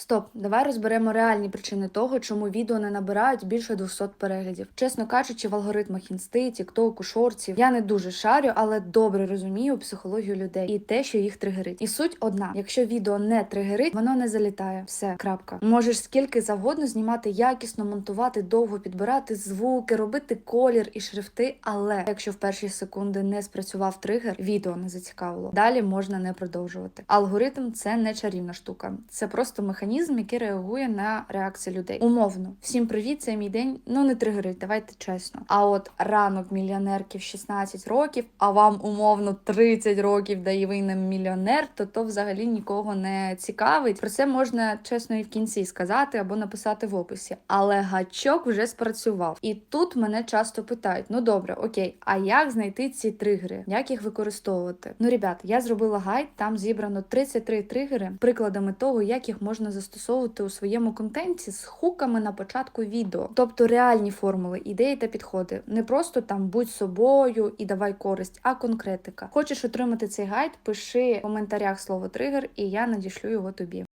Стоп, давай розберемо реальні причини того, чому відео не набирають більше 200 переглядів. Чесно кажучи, в алгоритмах інсти, тіктоку, шортів я не дуже шарю, але добре розумію психологію людей і те, що їх тригерить. І суть одна: якщо відео не тригерить, воно не залітає. Все, крапка. Можеш скільки завгодно знімати якісно, монтувати, довго підбирати звуки, робити колір і шрифти. Але якщо в перші секунди не спрацював тригер, відео не зацікавило. Далі можна не продовжувати. Алгоритм це не чарівна штука, це просто механізм, який реагує на реакції людей. Умовно, всім привіт, це мій день. Ну не тригерить, давайте чесно. А от ранок мільйонерки в 16 років, а вам умовно 30 років, да і ви не мільйонер, то то взагалі нікого не цікавить. Про це можна чесно і в кінці сказати або написати в описі. Але гачок вже спрацював. І тут мене часто питають: ну добре, окей, а як знайти ці тригери? Як їх використовувати? Ну, ребят, я зробила гайд, там зібрано 33 тригери, прикладами того, як їх можна застосовувати у своєму контенті з хуками на початку відео. Тобто реальні формули, ідеї та підходи. Не просто там будь собою і давай користь, а конкретика. Хочеш отримати цей гайд? Пиши в коментарях слово тригер, і я надішлю його тобі.